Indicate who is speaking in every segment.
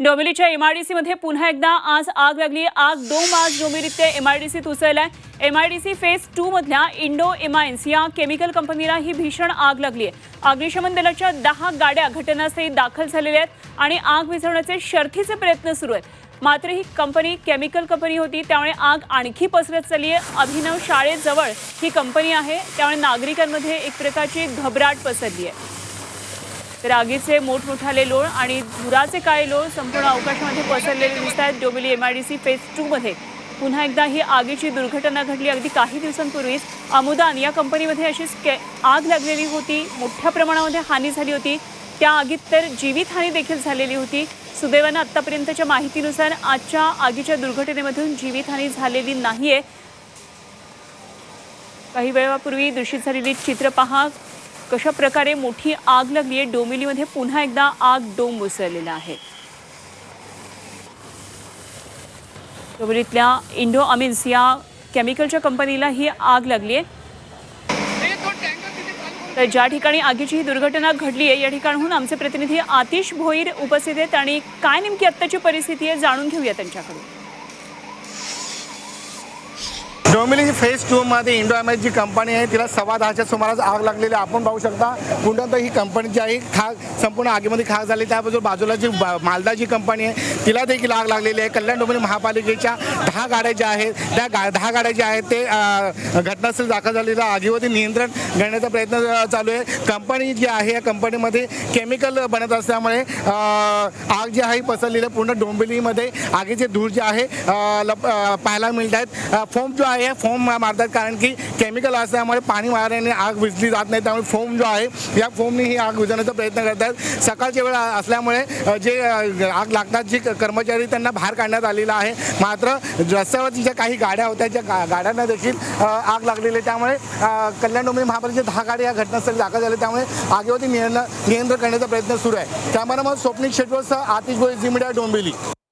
Speaker 1: डोंबिवलीच्या एमआयडीसीमध्ये पुन्हा एकदा आज आग लागली. आग दोन मार्च डोंबिवलीत ते एमआयडीसीत उसळलाय एमआयडीसी फेज टू मधल्या इंडो एमाइन्स या केमिकल कंपनीला ही भीषण आग लागली आहे अग्निशमन दलाच्या दहा गाड्या घटनास्थळी दाखल झालेल्या आहेत आणि आग विझवण्याचे शर्थीचे प्रयत्न सुरू आहेत. मात्र ही कंपनी केमिकल कंपनी होती त्यामुळे आग आणखी पसरत चालली आहे अभिनव शाळेजवळ ही कंपनी आहे त्यामुळे नागरिकांमध्ये एक प्रकारची घबराट पसरली आहे रागीचे मोठमोठाले लोळ आणि धुराचे काळे लोळ संपूर्ण अवकाशामध्ये पसरलेले दिसत आहेत. डोंबिवली एमआयडीसी फेज टू मध्ये. पुन्हा एकदा ही आगीची दुर्घटना घडली. अगदी काही दिवसांपूर्वीच अमुदान या कंपनीमध्ये अशीच के- आग लागलेली होती. मोठ्या प्रमाणामध्ये हानी झाली होती. त्या आगीत तर जीवितहानी देखील झालेली होती. सुदैवानं आत्तापर्यंतच्या माहितीनुसार आजच्या आगीच्या दुर्घटनेमधून जीवितहानी झालेली नाहीये. काही वेळापूर्वी दूषित झालेली चित्र पहा. कशा प्रकारे मोठी आग लागली आहे? डोंबिवलीमध्ये पुन्हा एकदा आग डोंब उसळलेला आहे. डोंबिवलीतल्या इंडो अमिन्स या केमिकलच्या कंपनीला ही आग लागली आहे. तर ज्या ठिकाणी आगीची ही दुर्घटना घडली आहे या ठिकाणहून आमचे प्रतिनिधी आतिश भोईर उपस्थित आहेत आणि काय नेमकी आत्ताची परिस्थिती आहे जाणून घेऊया त्यांच्याकडून.
Speaker 2: डोंबिवली फेज टू मध्ये इंडो एमएस जी कंपनी आहे तिला सव्वा दहाच्या सुमारास आग लागलेली आपण पाहू शकता पुन्हा ही कंपनी जी आहे खाक संपूर्ण आगीमध्ये खाक झाली त्याबद्दल बाजूला जी मालदा जी कंपनी आहे तिला देखील आग लागलेली आहे. कल्याण डोंबिवली महापालिकेच्या दहा गाड्या ज्या आहेत त्या गा दहा गाड्या ज्या आहेत ते घटनास्थळी दाखल झालेल्या आगीवरती नियंत्रण घेण्याचा प्रयत्न चालू आहे. कंपनी जी आहे या कंपनीमध्ये केमिकल बनत असल्यामुळे आग जी आहे पसरलेली आहे. पूर्ण डोंबिवलीमध्ये आगीचे धूर जे आहे लप- पाहायला मिळत आहेत. फोम जो आहे फोम मारतात. कारण की केमिकल असल्यामुळे पाणी मारल्याने आग विझली जात नाही. त्यामुळे फोम जो आहे या फोमने ही आग विझवण्याचा प्रयत्न करतात. सकाळच्या वेळ असल्यामुळे जे आग लागतात जे कर्मचारी त्यांना बाहेर काढण्यात आलेला आहे. मात्र रस्त्यावरती ज्या काही गाड्या होत्या ज्या गा- गाड्यांना देखील आग लागलेली आहे. त्यामुळे कल्याण डोंबिवली महापालिकेच्या दहा गाड्या या घटनास्थळी दाखल झाल्या त्यामुळे आगीवरती नियंत्रण नियंत्रण करण्याचा प्रयत्न सुरू आहे. कॅमेरामन स्वप्निक शेटवरसह आतिश भोई जिमड्या डोंबिली डोंबिवली.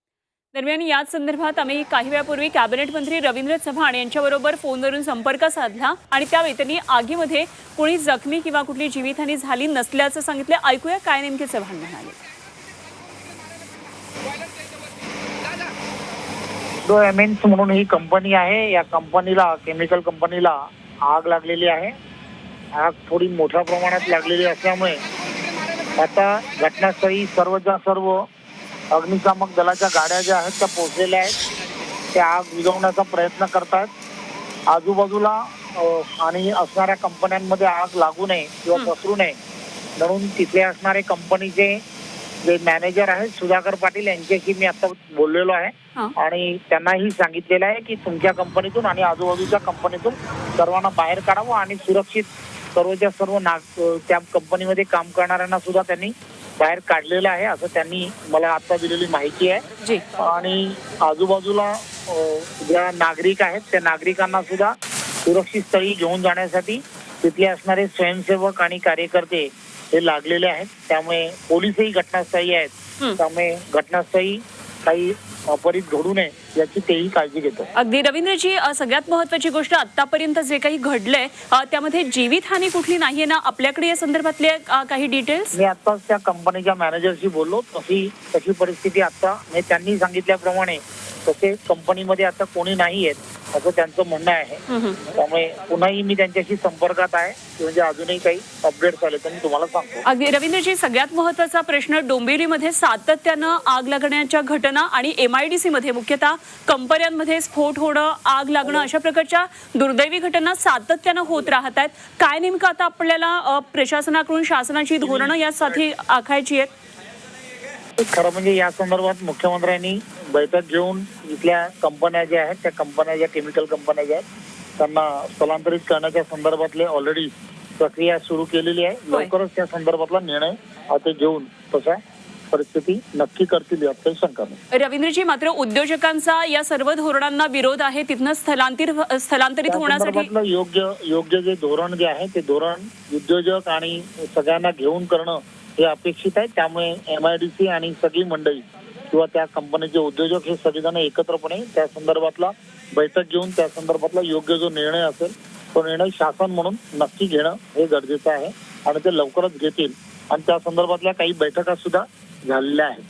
Speaker 1: दरम्यान याच संदर्भात आम्ही काही वेळापूर्वी कॅबिनेट मंत्री रवींद्र चव्हाण यांच्याबरोबर फोनवरून संपर्क साधला आणि त्यावेळी त्यांनी आगीमध्ये कोणी जखमी किंवा कुठली जीवितहानी झाली नसल्याचं सांगितलं. ऐकूया काय नेमके चव्हाण म्हणाले.
Speaker 3: एमेन्स म्हणून ही कंपनी आहे. या कंपनीला केमिकल कंपनीला आग लागलेली आहे. आग थोडी मोठ्या प्रमाणात लागलेली असल्यामुळे आता घटनास्थळी सर्वच्या सर्व अग्निशामक दलाच्या गाड्या ज्या आहेत त्या पोहोचलेल्या आहेत. त्या आग विझवण्याचा प्रयत्न करतात. आजूबाजूला आणि असणाऱ्या कंपन्यांमध्ये आग लागू नये किंवा पसरू नये. म्हणून तिथे असणारे कंपनीचे जे मॅनेजर आहेत सुधाकर पाटील यांच्याशी मी आता बोललेलो आहे. आणि त्यांनाही सांगितलेलं आहे की तुमच्या कंपनीतून आणि आजूबाजूच्या कंपनीतून सर्वांना बाहेर काढावं आणि सुरक्षित सर्वच्या सर्व नाग त्या कंपनीमध्ये काम करणाऱ्यांना सुद्धा त्यांनी बाहेर काढलेलं आहे असं त्यांनी मला आता दिलेली माहिती आहे. आणि आजूबाजूला ज्या नागरिक आहेत त्या नागरिकांना सुद्धा सुरक्षित स्थळी घेऊन जाण्यासाठी तिथले असणारे स्वयंसेवक आणि कार्यकर्ते हे लागलेले आहेत. त्यामुळे पोलीसही घटनास्थळी आहेत. त्यामुळे घटनास्थळी काही अपरीत घडू नये याची तेही काळजी घेतो.
Speaker 1: अगदी. रवींद्रजी सगळ्यात महत्वाची गोष्ट आतापर्यंत जे काही घडलंय त्यामध्ये जीवितहानी कुठली नाहीये ना? आपल्याकडे या संदर्भातले काही डिटेल्स
Speaker 3: मी आताच त्या कंपनीच्या मॅनेजरशी बोललो तशी तशी परिस्थिती आता त्यांनी सांगितल्याप्रमाणे तसे कंपनीमध्ये आता कोणी नाही आहेत असं त्यांचं म्हणणं आहे. त्यामुळे पुन्हाही मी त्यांच्याशी संपर्कात आहे. म्हणजे अजूनही काही अपडेट्स आले तर मी तुम्हाला सांगतो.
Speaker 1: अगदी. रवींद्रजी सगळ्यात महत्त्वाचा प्रश्न डोंबिवलीमध्ये सातत्यानं आग लागण्याच्या घटना आणि एमआयडीसी मध्ये मुख्यतः कंपन्यांमध्ये स्फोट होणं आग लागणं अशा प्रकारच्या दुर्दैवी घटना सातत्यानं होत राहत आहेत. काय नेमकं आता आपल्याला प्रशासनाकडून शासनाची धोरणं यासाठी आखायची आहेत?
Speaker 3: खरं म्हणजे या संदर्भात मुख्यमंत्र्यांनी बैठक घेऊन इथल्या कंपन्या ज्या आहेत त्या कंपन्या ज्या केमिकल कंपन्या ज्या आहेत त्यांना स्थलांतरित करण्याच्या संदर्भातले ऑलरेडी प्रक्रिया सुरू केलेली आहे. लवकरच त्या संदर्भातला निर्णय हा ते घेऊन तसा परिस्थिती नक्की करतील यात शंका नाही
Speaker 1: रवींद्रजी मात्र उद्योजकांचा या सर्व धोरणांना विरोध आहे. तिथनं स्थलांतर स्थलांतरित होण्यासाठी
Speaker 3: योग्य योग्य जे धोरण जे आहे ते धोरण उद्योजक आणि सगळ्यांना घेऊन करणं हे अपेक्षित आहे. त्यामुळे एम आय डी सी आणि सगळी मंडळी किंवा त्या कंपनीचे उद्योजक हे सगळेजण एकत्रपणे त्या संदर्भातला बैठक घेऊन त्या संदर्भातला योग्य जो निर्णय असेल तो निर्णय शासन म्हणून नक्की घेणं हे गरजेचं आहे आणि ते लवकरच घेतील. आणि त्या संदर्भातल्या काही बैठका सुद्धा झालेल्या आहेत.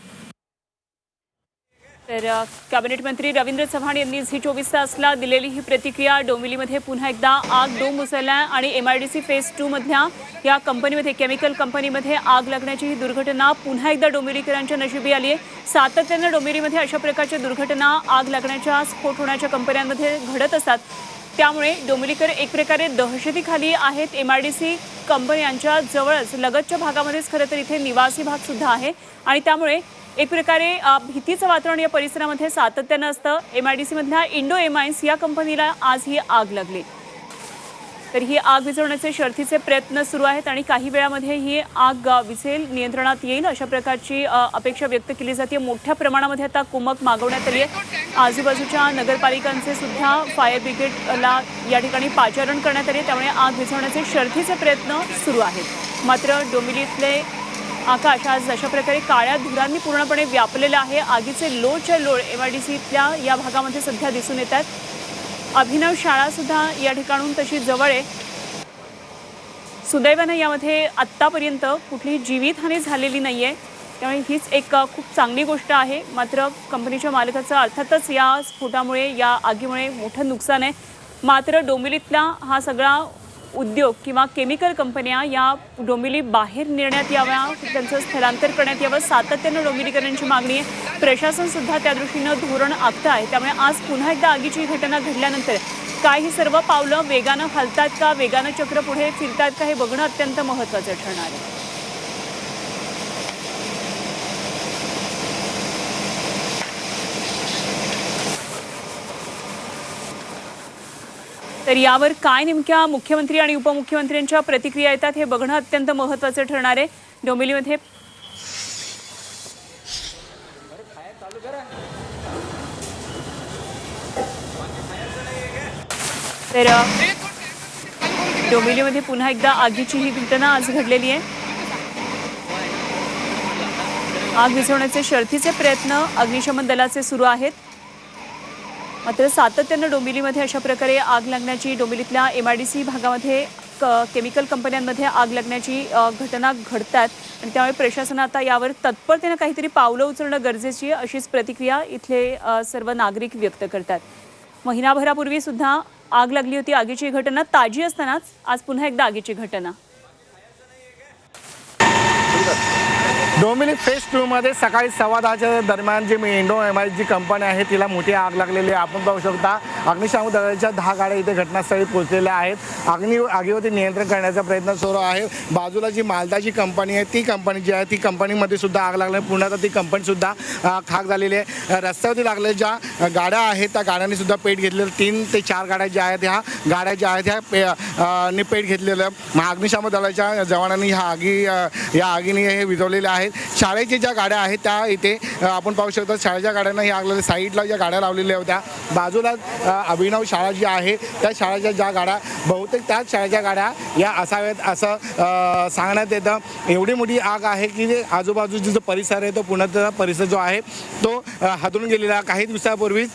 Speaker 1: तर कॅबिनेट मंत्री रवींद्र चव्हाण यांनी झी चोवीस तासला दिलेली ही प्रतिक्रिया. डोंबिवलीमध्ये पुन्हा एकदा आग डोंब उसळल्या आणि M I D C phase two मधल्या या कंपनीमध्ये केमिकल कंपनीमध्ये आग लागण्याची ही दुर्घटना पुन्हा एकदा डोंबिवलीकरांच्या नशिबी आली आहे. सातत्यानं डोंबिवलीमध्ये अशा प्रकारच्या दुर्घटना आग लागण्याच्या स्फोट होण्याच्या कंपन्यांमध्ये घडत असतात. त्यामुळे डोंबिवलीकर एक प्रकारे दहशतीखाली आहेत. एम आय डी सी कंपन्यांच्या जवळच लगतच्या भागामध्येच खरं तर इथे निवासी भागसुद्धा आहे. आणि त्यामुळे एक प्रकारे भीतीचं वातावरण या परिसरामध्ये सातत्यानं असतं. एम आय डी सीमधल्या इंडो एमायन्स या कंपनीला आज ही आग लागली. तर ही आग विझवण्याचे शर्थीचे प्रयत्न सुरू आहेत आणि काही वेळामध्ये ही आग विझेल नियंत्रणात येईल अशा प्रकारची अपेक्षा व्यक्त केली जाते. मोठ्या प्रमाणामध्ये आता कुमक मागवण्यात आली आहे. आजूबाजूच्या नगरपालिकांचे सुद्धा फायर ब्रिगेडला या ठिकाणी पाचारण करण्यात आले. त्यामुळे आग विझवण्याचे शर्थीचे प्रयत्न सुरू आहेत. मात्र डोंबिवलीतले आकाश आज अशा प्रकारे काळ्या धुरांनी पूर्णपणे व्यापलेलं आहे. आगीचे लोळच्या लोळ एम आय डी सीतल्या या भागामध्ये सध्या दिसून येतात अभिनव शाळासुद्धा या ठिकाणून तशी जवळ आहे. सुदैवानं यामध्ये आत्तापर्यंत कुठलीही जीवितहानी झालेली नाही आहे त्यामुळे हीच एक खूप चांगली गोष्ट आहे. मात्र कंपनीच्या मालकाचं अर्थातच या स्फोटामुळे या आगीमुळे मोठं नुकसान आहे. मात्र डोंबिवलीतला हा सगळा उद्योग किंवा केमिकल कंपन्या या डोंबिवली बाहेर नेण्यात याव्या त्यांचं स्थलांतर करण्यात यावं सातत्यानं डोंबिवलीकरांची मागणी आहे. प्रशासन सुद्धा त्या दृष्टीनं धोरण आखतं आहे. त्यामुळे आज पुन्हा एकदा आगीची घटना घडल्यानंतर काय ही सर्व पावलं वेगानं हलतात का वेगानं चक्र पुढे फिरतात का हे बघणं अत्यंत महत्त्वाचं ठरणार आहे. तर यावर काय नेमक्या मुख्यमंत्री आणि उपमुख्यमंत्र्यांच्या प्रतिक्रिया येतात हे बघणं अत्यंत महत्त्वाचं ठरणार आहे. डोंबिवलीमध्ये तर डोंबिवलीमध्ये पुन्हा एकदा आगीची ही घटना आज घडलेली आहे. आग विझवण्याचे शर्थीचे प्रयत्न अग्निशमन दलाचे सुरू आहेत. मात्र सातत्यानं डोंबिवलीमध्ये अशा प्रकारे आग लागण्याची डोंबिवलीतल्या एम आय डी सी भागामध्ये क केमिकल कंपन्यांमध्ये आग लागण्याची घटना घडतात. आणि त्यामुळे प्रशासन आता यावर तत्परतेनं काहीतरी पावलं उचलणं गरजेची आहे अशीच प्रतिक्रिया इथले सर्व नागरिक व्यक्त करतात. महिनाभरापूर्वी सुद्धा आग लागली होती आगीची घटना ताजी असतानाच आज पुन्हा एकदा आगीची घटना.
Speaker 2: डोंबिवली फेस टूमध्ये सकाळी सव्वा दहाच्या दरम्यान जी Indo M I G company आहे तिला मोठी आग लागलेली आहे. आपण पाहू शकता अग्निशामक दलाच्या दहा गाड्या इथे घटनास्थळी पोहोचलेल्या आहेत. अग्नि आगीवरती नियंत्रण करण्याचा प्रयत्न सुरू आहे. बाजूला जी मालदाची कंपनी आहे ती कंपनी जी आहे ती कंपनीमध्ये सुद्धा आग लागली पूर्ण ती कंपनीसुद्धा खाक झालेली आहे. रस्त्यावरती लागलेल्या ज्या गाड्या आहेत त्या गाड्यांनी सुद्धा पेट घेतलेलं तीन ते चार गाड्या ज्या आहेत ह्या गाड्या ज्या आहेत ह्या पे ने पेट घेतलेलं. मग अग्निशामक दलाच्या जवानांनी ह्या आगी या आगीने हे विजवलेल्या आहेत. शाळेच्या ज्या गाड्या आहेत त्या इथे आपण पाहू शकतो. शाळेच्या गाड्यांना ही आग लागली साईडला ज्या गाड्या लावलेल्या होत्या बाजूला अभिनव शाळा जी आहे त्या शाळेच्या ज्या गाड्या बहुतेक त्याच शाळेच्या गाड्या या असाव्यात असं सांगण्यात येतं. एवढी मोठी आग आहे की जे आजूबाजूचा जो परिसर आहे तो पुण्याचा परिसर जो आहे तो अ, गेलेला. काही दिवसापूर्वीच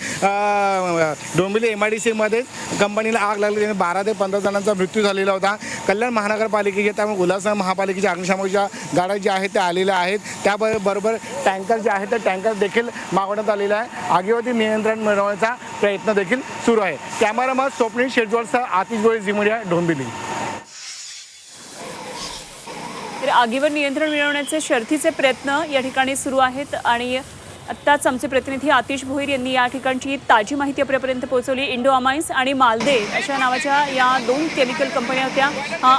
Speaker 2: डोंबिवली एम आय डी सीमध्ये कंपनीला आग लागली. बारा ते पंधरा जणांचा मृत्यू झालेला होता. कल्याण महानगरपालिकेच्या त्यामुळे उल्हासनगर महापालिकेच्या अग्निशामकच्या गाड्या ज्या आहेत त्या आलेल्या आहेत. त्याबरोबर टँकर जे आहेत ते टँकर देखील मागवण्यात आलेलं आहे. आगीवरती नियंत्रण मिळवण्याचा प्रयत्न देखील सुरू आहे. कॅमेरामन स्वप्नील शेजवळसह आतिश गोळे झिमडिया डोंबिवली
Speaker 1: तर आगीवर नियंत्रण मिळवण्याचे शर्थीचे प्रयत्न या ठिकाणी सुरू आहेत आणि आत्ताच आमचे प्रतिनिधी आतिश भोईर यांनी या ठिकाणची ताजी माहिती आपल्यापर्यंत पोहोचवली. इंडो अमायन्स आणि मालदे अशा नावाच्या या दोन केमिकल कंपन्या होत्या.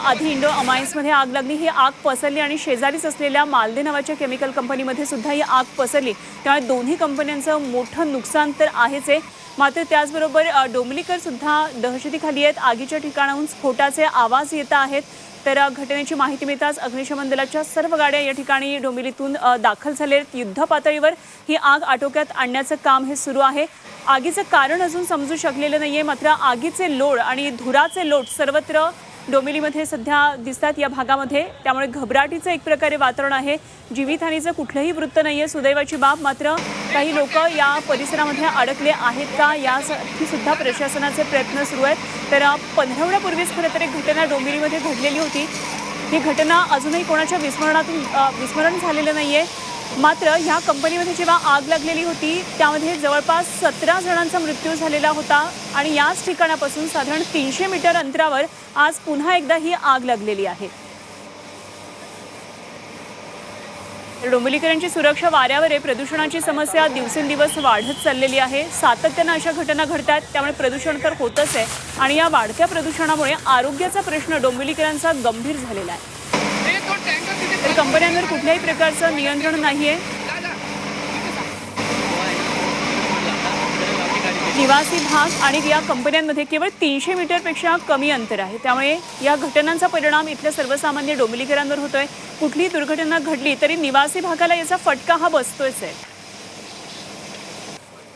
Speaker 1: आधी इंडो अमायन्समध्ये आग लागली. ही आग पसरली आणि शेजारीच असलेल्या मालदे नावाच्या केमिकल कंपनीमध्ये सुद्धा ही आग पसरली. त्यामुळे दोन्ही कंपन्यांचं मोठं नुकसान तर आहेच आहे. मात्र त्याचबरोबर डोंबलीकर सुद्धा दहशतीखाली आहेत. आगीच्या ठिकाणाहून स्फोटाचे आवाज येत आहेत. तर घटनेची माहिती मिळताच अग्निशमन दलाच्या सर्व गाड्या या ठिकाणी डोंबिवलीतून दाखल झाले आहेत युद्ध पातळीवर ही आग आटोक्यात आणण्याचं काम हे सुरू आहे. आगीचं कारण अजून समजू शकलेलं नाहीये. मात्र आगीचे लोड आणि धुराचे लोट सर्वत्र डोंबिवलीमध्ये सध्या दिसतात या भागामध्ये. त्यामुळे घबराटीचं एक प्रकारे वातावरण आहे. जीवितहानीचं कुठलंही वृत्त नाही आहे सुदैवाची बाब मात्र काही लोक या परिसरामध्ये अडकले आहेत का यासाठी सुद्धा प्रशासनाचे प्रयत्न सुरू आहेत. तर पंधरवड्यापूर्वीच खरं तर एक घटना डोंबिवलीमध्ये घडलेली होती. ही घटना अजूनही कोणाच्या विस्मरणातून विस्मरण झालेलं नाही आहे मात्र ह्या कंपनीमध्ये जेव्हा आग लागलेली होती त्यामध्ये जवळपास सतरा जणांचा मृत्यू झालेला होता आणि याच ठिकाणापासून साधारण तीनशे मीटर अंतरावर आज पुन्हा एकदा ही आग लागलेली आहे. तर डोंबिवलीकरांची सुरक्षा वाऱ्यावर आहे प्रदूषणाची समस्या दिवसेंदिवस वाढत चाललेली आहे. सातत्यानं अशा घटना घडतात त्यामुळे प्रदूषण तर होतच आहे आणि या वाढत्या प्रदूषणामुळे आरोग्याचा प्रश्न डोंबिवलीकरांचा गंभीर झालेला आहे. तर कंपन्यांवर कुठल्याही प्रकारचं नियंत्रण नाहीये. निवासी भाग आणि या कंपन्यांमध्ये केवळ तीनशे मीटरपेक्षा कमी अंतर आहे. त्यामुळे या घटनांचा परिणाम इथल्या सर्वसामान्य डोंबिवलीकरांवर होतोय. कुठलीही दुर्घटना घडली तरी निवासी भागाला याचा फटका हा बसतोयच आहे.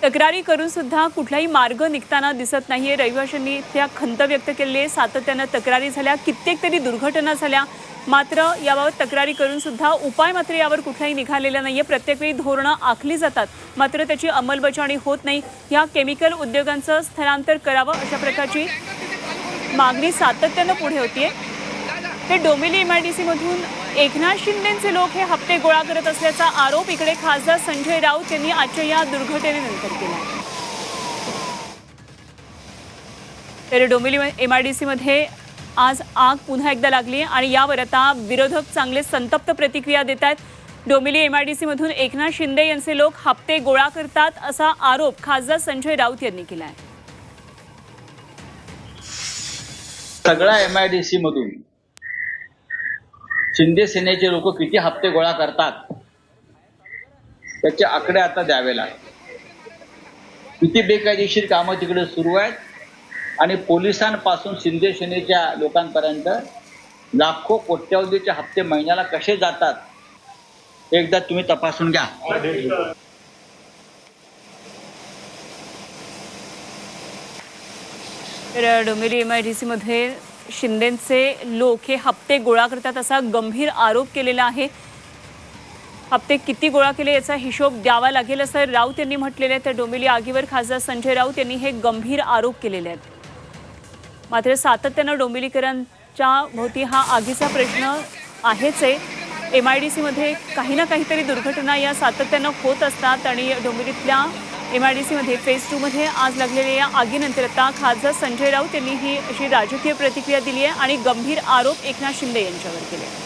Speaker 1: तक्रारी करून सुद्धा कुठलाही मार्ग निघताना दिसत नाहीये. रहिवाशांनी त्या खंत व्यक्त केली आहे. सातत्यानं तक्रारी झाल्या. कित्येक तरी दुर्घटना झाल्या. मात्र याबाबत तक्रारी करून सुद्धा उपाय मात्र यावर कुठलाही निघालेला नाहीये. प्रत्येक वेळी धोरणं आखली जातात. मात्र त्याची अंमलबजावणी होत नाही. या केमिकल उद्योगांचं स्थलांतर करावं अशा प्रकारची मागणी सातत्यानं पुढे होतीये. ते डोंबिवली डी सीमधून एकनाथ शिंदेचे लोक हे हप्ते गोळा करत असल्याचा आरोप इकडे खासदार संजय राऊत यांनी आजच्या या दुर्घटनेनंतर केला. तर डोंबिवली एमआयडीसी मध्ये आज आग पुन्हा एकदा लागली आणि यावर आता विरोधक चांगले संतप्त प्रतिक्रिया देत आहेत डोंबिवली एमआयडीसी मधून एकनाथ शिंदे यांचे लोक हप्ते गोळा करतात असा आरोप खासदार संजय राऊत यांनी केला आहे
Speaker 4: सगळ्या एमआयडीसी मधून शिंदे सेनेचे लोक किती हप्ते गोळा करतात? त्याचे आकडे आता द्यावे लागतात. किती बेकायदेशीर कामं तिकडे सुरू आहेत? आणि पोलिसांपासून शिंदे सेनेच्या लोकांपर्यंत लाखो कोट्यावधीचे हप्ते महिन्याला कसे जातात? एकदा तुम्ही तपासून घ्या.
Speaker 1: तर डोंबिवली एम आय डी सीमध्ये शिंदेचे लोक हे हप्ते गोळा करतात असा गंभीर आरोप केलेला आहे. हप्ते किती गोळा केले याचा हिशोब द्यावा लागेल असं राऊत यांनी म्हटलेलं आहे. तर डोंबिवली आगीवर खासदार संजय राऊत यांनी हे गंभीर आरोप केलेले आहेत. मात्र सातत्यानं डोंबिवलीकरांच्या भोवती हा आगीचा प्रश्न आहेच आहे. एम आय डी सीमध्ये काही ना काहीतरी दुर्घटना या सातत्यानं होत असतात आणि डोंबिवलीतल्या एम आय डी सीमध्ये फेज टूमध्ये आज लागलेल्या या आगीनंतर आता खासदार संजय राऊत यांनी ही अशी राजकीय प्रतिक्रिया दिली आहे आणि गंभीर आरोप एकनाथ शिंदे यांच्यावर केले